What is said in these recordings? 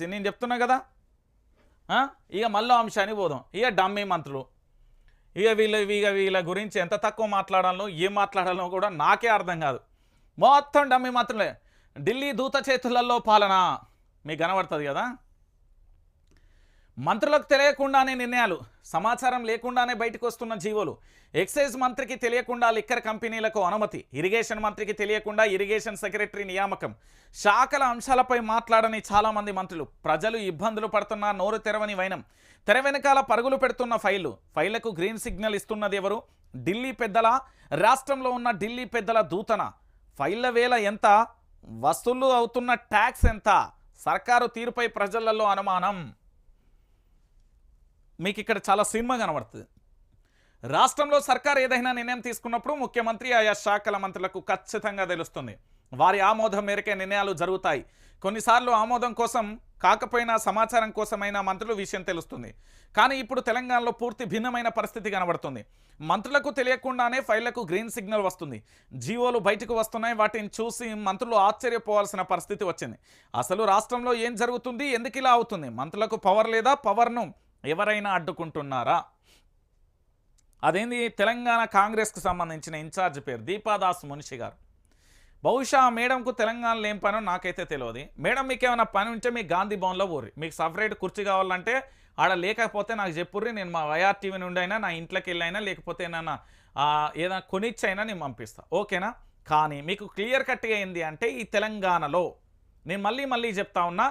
నేను చెప్తున్నా కదా? ఇక మళ్ళీ అంశానికి పోదాం. ఇక డమ్మీ మంత్రులు. ఇక వీళ్ళ ఇక వీళ్ళ గురించి ఎంత తక్కువ మాట్లాడాలో ఏం మాట్లాడాలో కూడా నాకే అర్థం కాదు. మొత్తం డమ్మీ మంత్రులే. ఢిల్లీ దూత చేతులలో పాలన. మీకు కనబడుతుంది కదా? మంత్రులకు తెలియకుండానే నిర్ణయాలు సమాచారం లేకుండానే బయటకు వస్తున్న జీవోలు. ఎక్సైజ్ మంత్రికి తెలియకుండా లిక్కర్ కంపెనీలకు అనుమతి ఇరిగేషన్ మంత్రికి తెలియకుండా ఇరిగేషన్ సెక్రటరీ నియామకం. శాఖల అంశాలపై మాట్లాడని చాలామంది మంత్రులు. ప్రజలు ఇబ్బందులు పడుతున్న నోరు తెరవని వైనం. తెర వెనకాల పరుగులు పెడుతున్న ఫైళ్ళు ఫైళ్ళకు గ్రీన్ సిగ్నల్ ఇస్తున్నది ఎవరు? ఢిల్లీ పెద్దల రాష్ట్రంలో ఉన్న ఢిల్లీ పెద్దల దూతన. ఫైళ్ళ వేల ఎంత? వసూలు అవుతున్న ట్యాక్స్ ఎంత? సర్కారు తీరుపై ప్రజలలో అనుమానం. మీకు ఇక్కడ చాలా సినిమా కనబడుతుంది. రాష్ట్రంలో సర్కార్ ఏదైనా నిర్ణయం తీసుకున్నప్పుడు ముఖ్యమంత్రి ఆయా శాఖల మంత్రులకు ఖచ్చితంగా తెలుస్తుంది. వారి ఆమోదం మేరకే నిర్ణయాలు జరుగుతాయి. కొన్నిసార్లు ఆమోదం కోసం కాకపోయినా సమాచారం కోసమైనా మంత్రులు విషయం తెలుస్తుంది. కానీ ఇప్పుడు తెలంగాణలో పూర్తి భిన్నమైన పరిస్థితి కనబడుతుంది. మంత్రులకు తెలియకుండానే ఫైళ్ళకు గ్రీన్ సిగ్నల్ వస్తుంది. జీవోలు బయటకు వస్తున్నాయి. వాటిని చూసి మంత్రులు ఆశ్చర్యపోవాల్సిన పరిస్థితి వచ్చింది. అసలు రాష్ట్రంలో ఏం జరుగుతుంది? ఎందుకు ఇలా అవుతుంది? మంత్రులకు పవర్ లేదా? పవర్ను ఎవరైనా అడ్డుకుంటున్నారా? అదేంది? తెలంగాణ కాంగ్రెస్కు సంబంధించిన ఇన్ఛార్జ్ పేరు దీపాదాస్ మునిషి గారు. బహుశా ఆ మేడంకు తెలంగాణలో ఏం పనో నాకైతే తెలియదు మేడం మీకు ఏమైనా పని ఉంటే మీ గాంధీ భవన్లో ఊరి మీకు సపరేట్ కుర్చీ కావాలంటే ఆడ లేకపోతే నాకు చెప్పుర్రి నేను మా వైఆర్టీవీ నుండి అయినా నా ఇంట్లోకి వెళ్ళైనా లేకపోతే ఏదైనా ఏదైనా కొనిచ్చైనా నేను పంపిస్తా. ఓకేనా? కానీ మీకు క్లియర్ కట్గా ఏంది అంటే ఈ తెలంగాణలో నేను మళ్ళీ మళ్ళీ చెప్తా ఉన్నా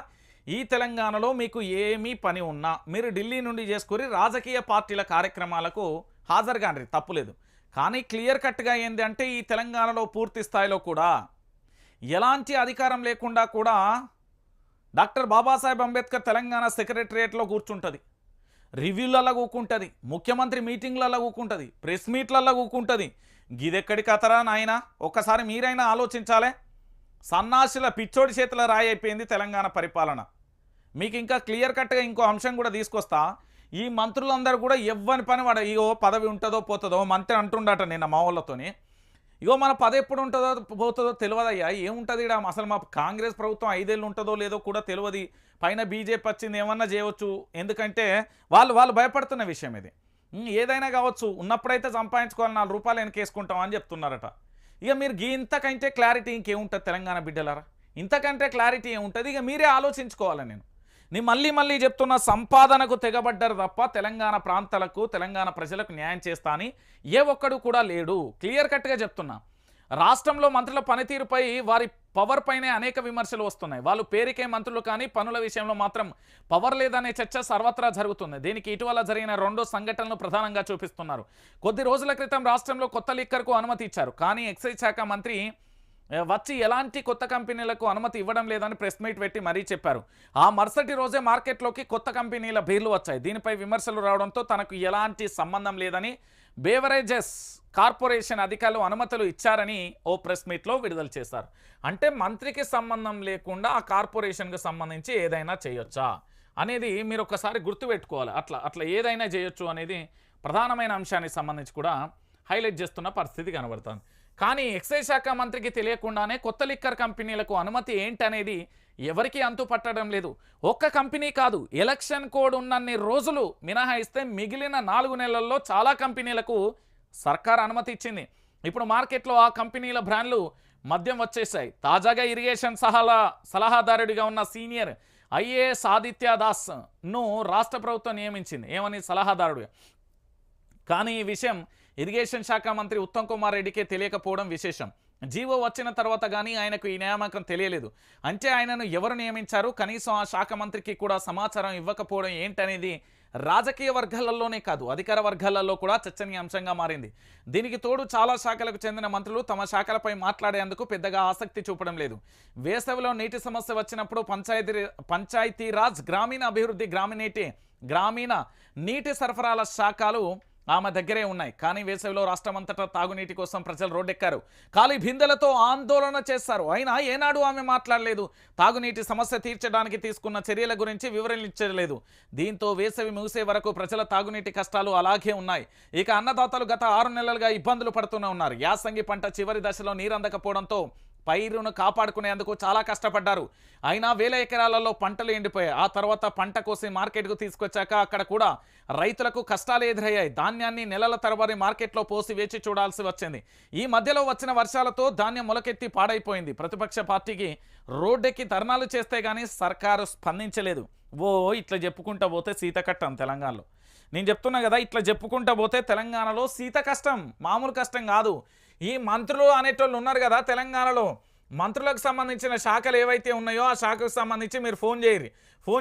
ఈ తెలంగాణలో మీకు ఏమీ పని ఉన్నా మీరు ఢిల్లీ నుండి చేసుకుని రాజకీయ పార్టీల కార్యక్రమాలకు హాజరుగాండ్రి తప్పులేదు. కానీ క్లియర్ కట్గా ఏంది అంటే ఈ తెలంగాణలో పూర్తి స్థాయిలో కూడా ఎలాంటి అధికారం లేకుండా కూడా డాక్టర్ బాబాసాహెబ్ అంబేద్కర్ తెలంగాణ సెక్రటరియట్లో కూర్చుంటుంది. రివ్యూలలో కూకుంటుంది ముఖ్యమంత్రి మీటింగ్లలో కూకుంటుంది ప్రెస్ మీట్లలో కూకుంటుంది. గిదెక్కడి కథరా నాయన? ఒక్కసారి మీరైనా ఆలోచించాలే. సన్నాసుల పిచ్చోడి చేతుల రాయి అయిపోయింది తెలంగాణ పరిపాలన. మీకు ఇంకా క్లియర్ కట్గా ఇంకో అంశం కూడా తీసుకొస్తా. ఈ మంత్రులందరూ కూడా ఎవ్వని పని వాడ ఇగో పదవి ఉంటుందో పోతుందో మంత్రి అంటుండట నిన్న మా వాళ్ళతోని. ఇగో మన పద ఎప్పుడు ఉంటుందో పోతుందో తెలియదయ్యా ఏముంటుంది ఇక్కడ అసలు మా కాంగ్రెస్ ప్రభుత్వం ఐదేళ్ళు ఉంటుందో లేదో కూడా తెలియదు పైన బీజేపీ వచ్చింది ఏమన్నా చేయవచ్చు ఎందుకంటే వాళ్ళు వాళ్ళు భయపడుతున్న విషయం ఇది. ఏదైనా కావచ్చు. ఉన్నప్పుడైతే సంపాదించుకోవాలి నాలుగు రూపాయలు వెనకేసుకుంటాం అని చెప్తున్నారట. ఇక మీరు గీ ఇంతకంటే క్లారిటీ ఇంకేముంటుంది తెలంగాణ బిడ్డలారా? ఇంతకంటే క్లారిటీ ఏముంటుంది? ఇక మీరే ఆలోచించుకోవాలి నేను. నేను మళ్ళీ మళ్ళీ చెప్తున్న సంపాదనకు తెగబడ్డారు తప్ప తెలంగాణ ప్రాంతాలకు తెలంగాణ ప్రజలకు న్యాయం చేస్తా అని ఏ ఒక్కడు కూడా లేడు. క్లియర్ కట్గా చెప్తున్నా. రాష్ట్రంలో మంత్రుల పనితీరుపై వారి పవర్ పైనే అనేక విమర్శలు వస్తున్నాయి. వాళ్ళు పేరుకే మంత్రులు కానీ పనుల విషయంలో మాత్రం పవర్ లేదనే చర్చ సర్వత్రా జరుగుతుంది. దీనికి ఇటీవల జరిగిన రెండో సంఘటనలు ప్రధానంగా చూపిస్తున్నారు. కొద్ది రోజుల క్రితం రాష్ట్రంలో కొత్త లిక్కర్కు అనుమతి ఇచ్చారు. కానీ ఎక్సైజ్ శాఖ మంత్రి వచ్చి ఎలాంటి కొత్త కంపెనీలకు అనుమతి ఇవ్వడం లేదని ప్రెస్ మీట్ పెట్టి మరీ చెప్పారు. ఆ మరుసటి రోజే మార్కెట్లోకి కొత్త కంపెనీల బీర్లు వచ్చాయి. దీనిపై విమర్శలు రావడంతో తనకు ఎలాంటి సంబంధం లేదని బేవరేజెస్ కార్పొరేషన్ అధికారులు అనుమతులు ఇచ్చారని ఓ ప్రెస్ మీట్లో విడుదల చేశారు. అంటే మంత్రికి సంబంధం లేకుండా ఆ కార్పొరేషన్కి సంబంధించి ఏదైనా చేయొచ్చా? అనేది మీరు ఒకసారి గుర్తుపెట్టుకోవాలి అట్లా అట్లా ఏదైనా చేయొచ్చు అనేది ప్రధానమైన అంశానికి సంబంధించి కూడా హైలైట్ చేస్తున్న పరిస్థితి కనబడుతుంది. కానీ ఎక్సైజ్ శాఖ మంత్రికి తెలియకుండానే కొత్త లిక్కర్ కంపెనీలకు అనుమతి ఏంటనేది ఎవరికీ అంతు పట్టడం లేదు. ఒక్క కంపెనీ కాదు ఎలక్షన్ కోడ్ ఉన్నన్ని రోజులు మినహాయిస్తే మిగిలిన నాలుగు నెలల్లో చాలా కంపెనీలకు సర్కార్ అనుమతి ఇచ్చింది. ఇప్పుడు మార్కెట్లో ఆ కంపెనీల బ్రాండ్లు మద్యం వచ్చేసాయి తాజాగా ఇరిగేషన్ సలహా సలహాదారుడిగా ఉన్న సీనియర్ ఐఏఎస్ ఆదిత్య దాస్ను రాష్ట్ర ప్రభుత్వం నియమించింది. ఏమని సలహాదారుడిగా కానీ ఈ విషయం ఇరిగేషన్ శాఖ మంత్రి ఉత్తమ్ కుమార్ రెడ్డికే తెలియకపోవడం విశేషం. జీవో వచ్చిన తర్వాత కానీ ఆయనకు ఈ నియామకం తెలియలేదు. అంటే ఆయనను ఎవరు నియమించారు? కనీసం ఆ శాఖ మంత్రికి కూడా సమాచారం ఇవ్వకపోవడం ఏంటనేది రాజకీయ వర్గాలలోనే కాదు అధికార వర్గాలలో కూడా చర్చనీయాంశంగా మారింది. దీనికి తోడు చాలా శాఖలకు చెందిన మంత్రులు తమ శాఖలపై మాట్లాడేందుకు పెద్దగా ఆసక్తి చూపడం లేదు. వేసవిలో నీటి సమస్య వచ్చినప్పుడు పంచాయతీ పంచాయతీరాజ్ గ్రామీణ అభివృద్ధి గ్రామీణేటి గ్రామీణ నీటి సరఫరాల శాఖలు ఆమె దగ్గరే ఉన్నాయి. కానీ వేసవిలో రాష్ట్రమంతటా తాగునీటి కోసం ప్రజలు రోడ్డెక్కారు. ఖాళీ భిందెలతో ఆందోళన చేస్తారు అయినా ఏనాడు ఆమె మాట్లాడలేదు. తాగునీటి సమస్య తీర్చడానికి తీసుకున్న చర్యల గురించి వివరణించలేదు దీంతో వేసవి ముగిసే వరకు ప్రజల తాగునీటి కష్టాలు అలాగే ఉన్నాయి. ఇక అన్నదాతలు గత ఆరు నెలలుగా ఇబ్బందులు పడుతూనే ఉన్నారు. యాసంగి పంట చివరి దశలో నీరందకపోవడంతో పైరును కాపాడుకునేందుకు చాలా కష్టపడ్డారు. అయినా వేల ఎకరాలలో పంటలు ఎండిపోయాయి. ఆ తర్వాత పంట కోసి మార్కెట్కు తీసుకొచ్చాక అక్కడ కూడా రైతులకు కష్టాలు ఎదురయ్యాయి. ధాన్యాన్ని నెలల తరబడి మార్కెట్లో పోసి వేచి చూడాల్సి వచ్చింది. ఈ మధ్యలో వచ్చిన వర్షాలతో ధాన్యం మొలకెత్తి పాడైపోయింది. ప్రతిపక్ష పార్టీకి రోడ్డెక్కి ధర్నాలు చేస్తే గానీ సర్కారు స్పందించలేదు. ఓ ఇట్లా చెప్పుకుంటా పోతే సీత కట్టం తెలంగాణలో. నేను చెప్తున్నా కదా ఇట్లా చెప్పుకుంటా పోతే తెలంగాణలో సీత కష్టం. మామూలు కష్టం కాదు. ఈ మంత్రులు అనేటోళ్ళు ఉన్నారు కదా తెలంగాణలో. మంత్రులకు సంబంధించిన శాఖలు ఏవైతే ఉన్నాయో ఆ శాఖకు సంబంధించి మీరు ఫోన్ చేయరు ఫోన్